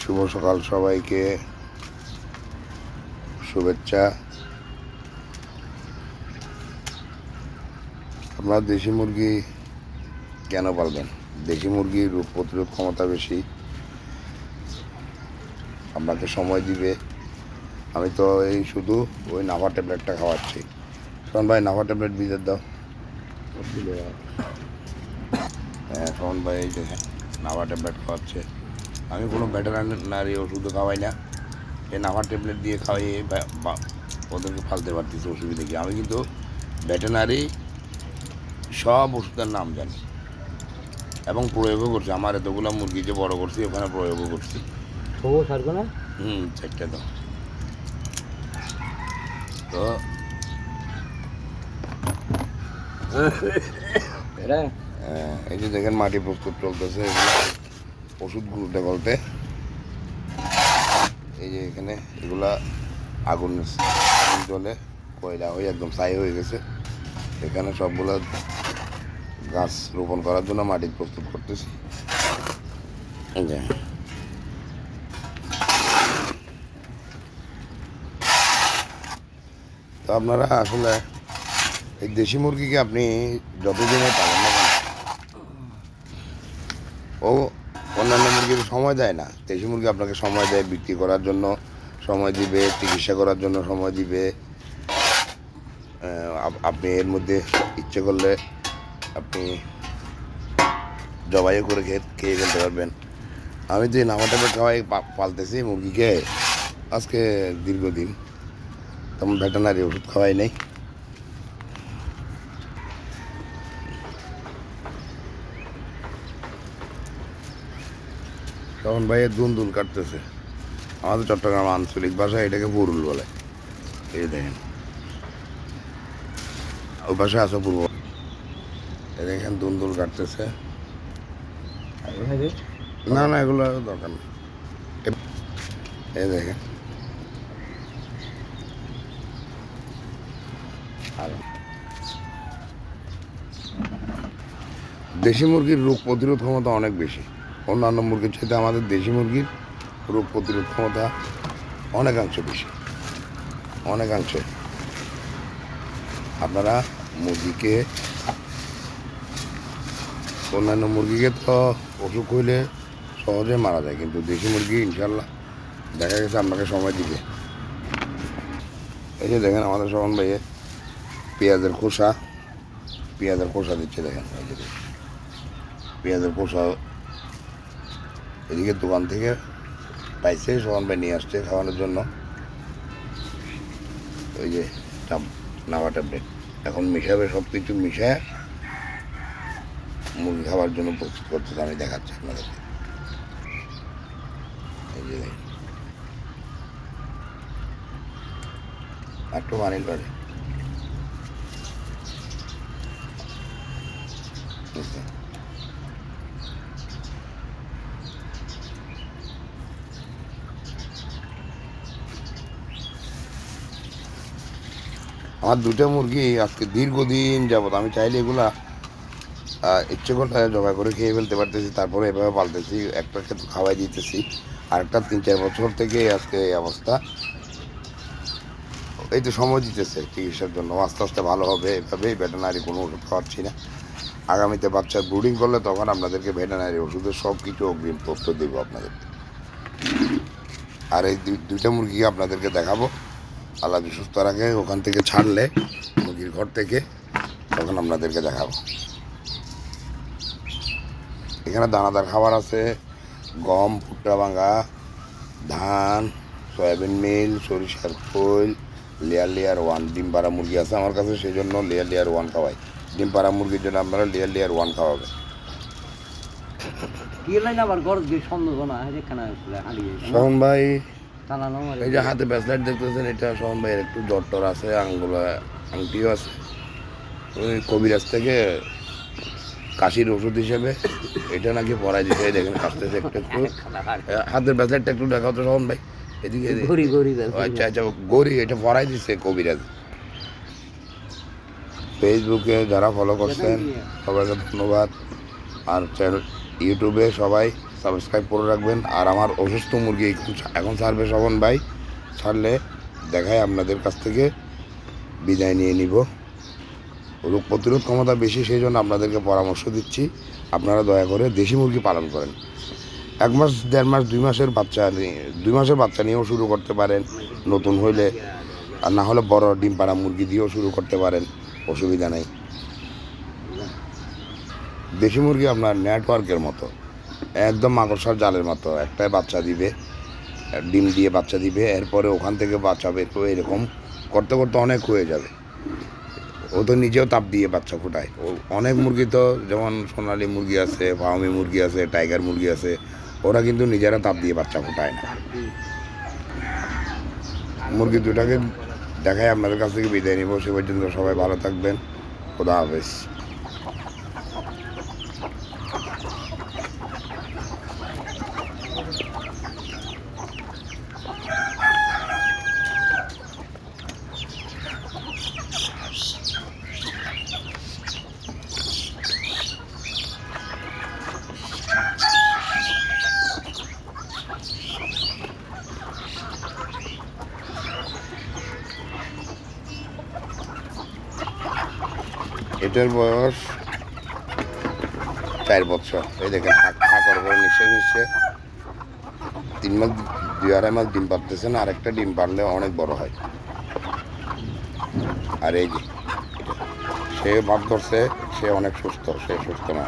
শুভ সকাল সবাইকে। শুভেচ্ছা। আপনারা দেশি মুরগি কেন পালবেন? দেশি মুরগির রোগ প্রতিরোধ ক্ষমতা বেশি। আপনাকে সময় দিবে। আমি তো এই শুধু ওই নাভা ট্যাবলেটটা খাওয়াচ্ছি। শোন ভাই নাভা ট্যাবলেট বিজের দাও। হ্যাঁ শোন ভাই এই যে নাভা ট্যাবলেট খাওয়াচ্ছে। আমি কোনো ভেটেরানারি ওষুধও খাওয়াই না। এই নাভা ট্যাবলেট দিয়ে খাওয়াই ওদেরকে ফালতে পারতেছি অসুবিধা কি? আমি কিন্তু ভেটেনারি সব ওষুধের নাম জানি। এবং প্রয়োগও করছি। আমার এতগুলো মুরগি যে বড় করছি ওখানে প্রয়োগও করছি। হুম চারটে দাও। তো এটা এই যে দেখেন মাটি প্রস্তুত চলতেছে। ওষুধ গুলতে এই যে এখানে এগুলা আগুন জ্বলে কয়লা হয়ে একদম ছাই হয়ে গেছে। এখানে সবগুলো গাছ রোপণ করার জন্য মাটি প্রস্তুত করতেছি। তো আপনারা আসলে এই দেশি মুরগিকে আপনি যতদিনে পাবেন না ও মুরগির সময় দেয় না। দেশি মুরগি আপনাকে সময় দেয় বিক্রি করার জন্য, সময় দিবে, চিকিৎসা করার জন্য সময় দিবে। আপনি এর মধ্যে ইচ্ছে করলে আপনি জবাইও করে খেয়ে খেয়ে ফেলতে পারবেন। আমি তো যে নামাটাকে খাওয়াই পালতেছি মুরগিকে। আজকে দীর্ঘদিন, তেমন ভেটেনারি ওষুধ খাওয়াই নেই। তখন ভাই দুন দুল কাটতেছে। আমাদের চট্টগ্রাম আঞ্চলিক ভাষায় এটাকে পুরুল বলে। এই দেখেন। ওই পাশে আছে পূর্ব। এই দেখেন দুন দুল কাটতেছে না না এগুলো দরকার নেই। এই দেখেন। আর দেশি মুরগির রোগ প্রতিরোধ ক্ষমতা অনেক বেশি। অন্যান্য মুরগির চাইতে আমাদের দেশি মুরগির রোগ প্রতিরোধ ক্ষমতা অনেকাংশে বেশি। অনেকাংশে। আপনারা মুরগিকে অন্যান্য মুরগিকে তো অসুখ হইলে সহজে মারা যায়, কিন্তু দেশি মুরগি ইনশাল্লাহ দেখা গেছে আপনাকে সময় দিবে। এই যে দেখেন আমাদের সমান ভাইয়ে পেঁয়াজের খোসা পেঁয়াজের খোসা দিচ্ছে দেখেন। পেঁয়াজের খোসা এদিকে দোকান থেকে পাইছে সমান ভাই নিয়ে আসছে খাওয়ানোর জন্য ওই যে নাওয়া ট্যাবলেট এখন মিশাবে সব কিছু মিশায় মুরগি খাওয়ার জন্য প্রস্তুত করতে আমি দেখাচ্ছি আপনাদেরকে এই যে। একটু মানিল পারে বুঝলেন? আমার দুটো মুরগি আজকে দীর্ঘদিন যাবত, আমি চাইলে এগুলা ইচ্ছে করলে জবাই করে খেয়ে ফেলতে পারতেছি, তারপরে এভাবে পালতেছি, একটা ক্ষেত্রে খাওয়াই দিতেছি। আরেকটা তিন চার বছর থেকে আজকে এই অবস্থা। এই তো সময় দিতেছে চিকিৎসার জন্য, আস্তে আস্তে ভালো হবে, এভাবেই ভেটেনারি কোনো ওষুধ খাওয়াচ্ছি না। আগামীতে বাচ্চার ব্রুডিং করলে তখন আপনাদেরকে ভেটেনারি ওষুধের সব কিছু অগ্রিম তথ্য দেবো আপনাদেরকে আর এই দুই- দুইটা মুরগিকে আপনাদেরকে দেখাবো। আল্লাহ সুস্থ রাখে ওখান থেকে ছাড়লে মুরগির ঘর থেকে তখন আপনাদেরকে দেখাবো। এখানে দানাদার খাবার আছে গম ভুট্টা ভাঙা ধান সয়াবিন মিল সরিষার খোল লেয়ার লেয়ার ওয়ান ডিম পাড়া মুরগি আছে আমার কাছে সেই জন্য লেয়ার লেয়ার ওয়ান খাওয়াই। ডিম পাড়া মুরগির জন্য আপনারা লেয়ার লেয়ার ওয়ান খাওয়াবে। সোহন ভাই এই যে হাতে ব্যাসলাইট দেখতেছেন এটা সোহন ভাইয়ের একটু জ্বর টর আছে আঙ্গুল আংটিও আছে। ওই কবিরাজ থেকে কাশির ওষুধ হিসেবে এটা নাকি পড়াই দিতে দেখেন কাশতেছে একটু একটু। হাতের ব্যাসলাইটটা একটু দেখাও তো সোহন ভাই এদিকে আচ্ছা আচ্ছা গৌরী এটা পড়াই দিচ্ছে কবিরাজ। ফেসবুকে যারা ফলো করছেন সবাইকে ধন্যবাদ। আর চ্যানেল ইউটিউবে সবাই সাবস্ক্রাইব করে রাখবেন। আর আমার অসুস্থ মুরগি এখন- এখন ছাড়বে শবন ভাই। ছাড়লে দেখায় আপনাদের কাছ থেকে। বিদায় নিয়ে নিব। রোগ প্রতিরোধ ক্ষমতা বেশি, সেই জন্য আপনাদেরকে পরামর্শ দিচ্ছি। আপনারা দয়া করে দেশি মুরগি পালন করেন। এক মাস, দেড় মাস, দুই মাসের বাচ্চা দুই মাসের বাচ্চা নিয়েও শুরু করতে পারেন। নতুন হইলে, আর না হলে বড় ডিম পাড়া মুরগি দিয়েও শুরু করতে পারেন। অসুবিধা নেই। দেশি মুরগি আপনার নেটওয়ার্কের মতো। একদম মাকড়সার জালের মতো। একটাই বাচ্চা দিবে, ডিম দিয়ে বাচ্চা দিবে, এরপরে ওখান থেকে বাচ্চা বের করে এরকম করতে করতে অনেক হয়ে যাবে। ও তো নিজেও তাপ দিয়ে বাচ্চা ফোটায়। ও অনেক মুরগি তো, যেমন সোনালি মুরগি আছে ফার্মি মুরগি আছে, টাইগার মুরগি আছে, ওরা কিন্তু নিজেরা তাপ দিয়ে বাচ্চা ফোটায় না। মুরগি দুটাকে দেখাই আপনাদের কাছ থেকে, বিদায় নিব। সে পর্যন্ত সবাই ভালো থাকবেন। খোদা হাফেজ। এটার বয়স চার বছর। এই দেখেন ঠাকুর করে নিচে নিচে তিন মাস, দুই আড়াই মাস ডিম পারতেছে না, আরেকটা ডিম পারলে অনেক বড় হয়। আর এই যে সে ভাব ধরছে, সে অনেক সুস্থ, সে সুস্থ না